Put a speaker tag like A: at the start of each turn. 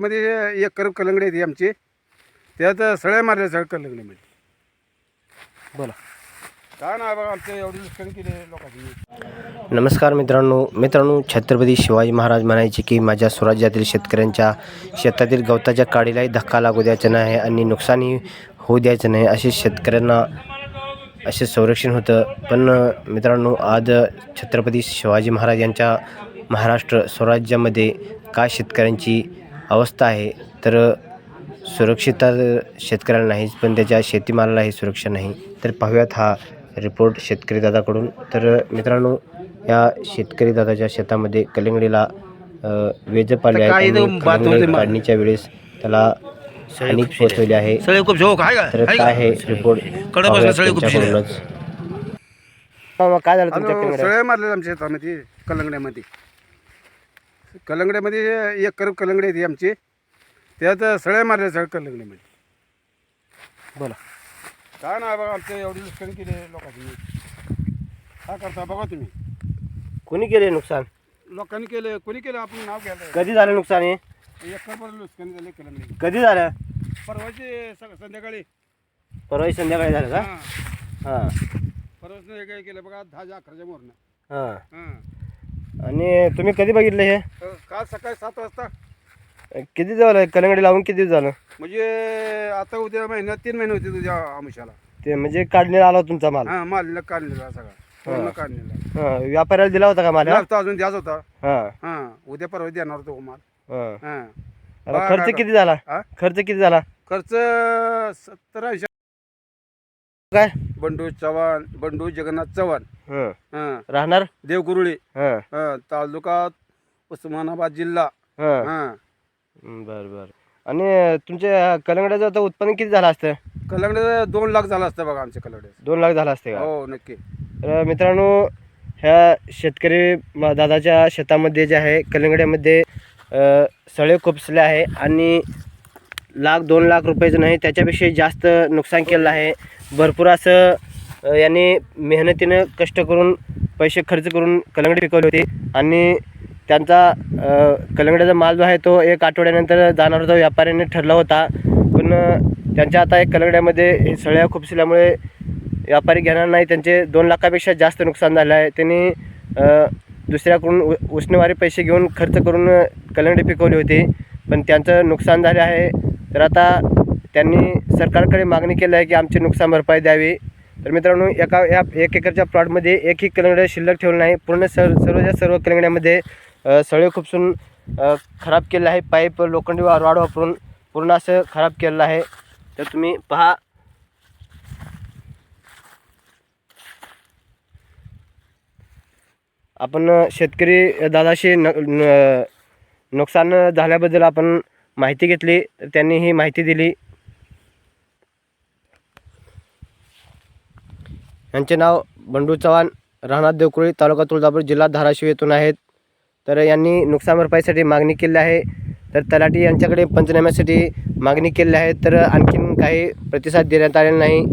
A: मध्ये एक करप कलंगडी आहे आमची. त्यात सळ्या मारल्या सगळ्या कलंगडीमध्ये.
B: बोला.
A: काय ना बघा आमचे एवढी नुकसान केले लोकांनी.
B: नमस्कार मित्रांनो. मित्रांनो छत्रपती शिवाजी महाराज म्हणायचे की माझ्या स्वराज्यातील शेतकऱ्यांच्या शेतातील गवताच्या काडीलाही धक्का लागू द्यायचा नाही आणि नुकसानही होऊ द्यायचं नाही असे शेतकऱ्यांना असे संरक्षण होतं. पण मित्रांनो आज छत्रपती शिवाजी महाराज यांच्या महाराष्ट्र स्वराज्यामध्ये काय शेतकऱ्यांची अवस्था आहे तर सुरक्षितता शेतकऱ्याला नाहीच पण त्याच्या शेतीमालालाही सुरक्षा नाही. तर पाहूयात हा रिपोर्ट शेतकरी दादाकडून. तर मित्रांनो या शेतकरी दादाच्या शेतामध्ये कलिंगडीला वेजप आले
A: होते
B: कलिंगड
A: मा-
B: काढणीच्या वेळेस त्याला हानी पोचवली आहे.
C: आहे
B: तर काय हे
C: रिपोर्टकडे बसलं सगळे खूप शिळे.
B: काय झालं तुमच्या?
A: सळ्या मारल्या आमच्या शेतामध्ये कलंगड्यामध्ये. कलंगड्यामध्ये एक करप कलंगडी आहे ती आमची. त्यात सळ्या मारल्या सगळ्या कलंगडीमध्ये
B: बोला.
A: काय नाही बघा आमचे एवढी नुकसान केली लोकांनी. काय करता बघा तुम्ही.
B: कोणी केले नुकसान?
A: लोकांनी केलं कोणी केलं आपण नाव घ्यायला.
B: कधी झालं नुकसान हे?
A: एक करप नुकसान झाले कलंगडी.
B: कधी झालं?
A: परवाची स- संध्याकाळी.
B: परवा संध्याकाळी झालं का?
A: हां.
B: हां.
A: परवाच काय केलं बघा दहाच्या अकराच्या मोरनं
B: हां.
A: हां.
B: आणि तुम्ही कधी बघितलं हे?
A: तर काल सकाळी सात वाजता.
B: किती झालं? कलंगडी लावून किती झालं?
A: म्हणजे आता उद्या महिन्यात तीन महिने होते तुझ्या आमुषाला.
B: ते म्हणजे काढण्यात आला होता तुमचा माल?
A: हां माल काढलेला सगळा. पूर्ण काढलेला
B: हां व्यापाऱ्याला दिला होता का माल? हा?
A: अजून द्याच होता.
B: हां.
A: हां उद्या परवा देणार होतो हो माल.
B: हां.
A: हां.
B: आता
A: बघा
B: खर्च किती झाला?
A: हा?
B: खर्च किती झाला?
A: खर्च सत्तर ऐंशी
B: काय?
A: बंडू चव्हाण बंडू जगन्नाथ चव्हाण.
B: हां.
A: हां.
B: राहणार?
A: देवकुरुळी.
B: हां.
A: हां तालुका उस्मानाबाद जिल्हा.
B: हां.
A: हां.
B: बरं बरं. आणि तुमच्या कलंगड्याचं आता उत्पन्न किती झालं असतं?
A: कलंगडे दोन लाख झाला असतं बघा आमच्या कलंगडे
B: दोन लाख झालं असते का?
A: हो नक्की.
B: तर मित्रांनो ह्या शेतकरी म- दादाच्या शेतामध्ये जे आहे कलिंगड्यामध्ये अ, सळे खुपसले आहे आणि लाख दोन लाख रुपयाचं नाही त्याच्यापेक्षा जास्त नुकसान केलं आहे. भरपूर असं यांनी मेहनतीनं कष्ट करून पैसे खर्च करून कलंगडी पिकवली होती. आणि त्यांचा कलंगड्याचा माल जो आहे तो एक आठवड्यानंतर जाणार होता व्यापाऱ्याने ठरला होता. पण त्यांच्या आता एक कलंगड्यामध्ये हे सळ्या खुपसल्यामुळे व्यापारी घेणार नाही. त्यांचे दोन लाखापेक्षा जास्त नुकसान झालं आहे. त्यांनी दुसऱ्याकडून उ उसनेवारी पैसे घेऊन खर्च करून कलंगडी पिकवली होती. पण त्यांचं नुकसान झाले आहे. तर आता त्यांनी सरकारकडे मागणी केली आहे की आमची नुकसान भरपाई द्यावी. तर मित्रांनो एका या एक एकरच्या प्लॉटमध्ये एकही कलंगडे शिल्लक ठेवलं नाही पूर्ण सर सर्वच्या सर्व कलंगड्यामध्ये सळे खुपसून खराब केलं आहे. पाईप लोखंडी वा- रॉड वापरून पूर्ण असं खराब केलेलं आहे. तर तुम्ही पहा. आपण शेतकरी दादाशी न- नुकसान झाल्याबद्दल आपण माहिती घेतली तर त्यांनी ही माहिती दिली. यांचे नाव बंडू चव्हाण राहणार देवकुळी तालुका तुळजापूर जिल्हा धाराशिव येथून आहेत. तर यांनी नुकसान भरपाईसाठी मागणी केली आहे. तर तलाठी यांच्याकडे पंचनाम्यासाठी मागणी केली आहे. तर आणखीन काही प्रतिसाद देण्यात आलेला नाही.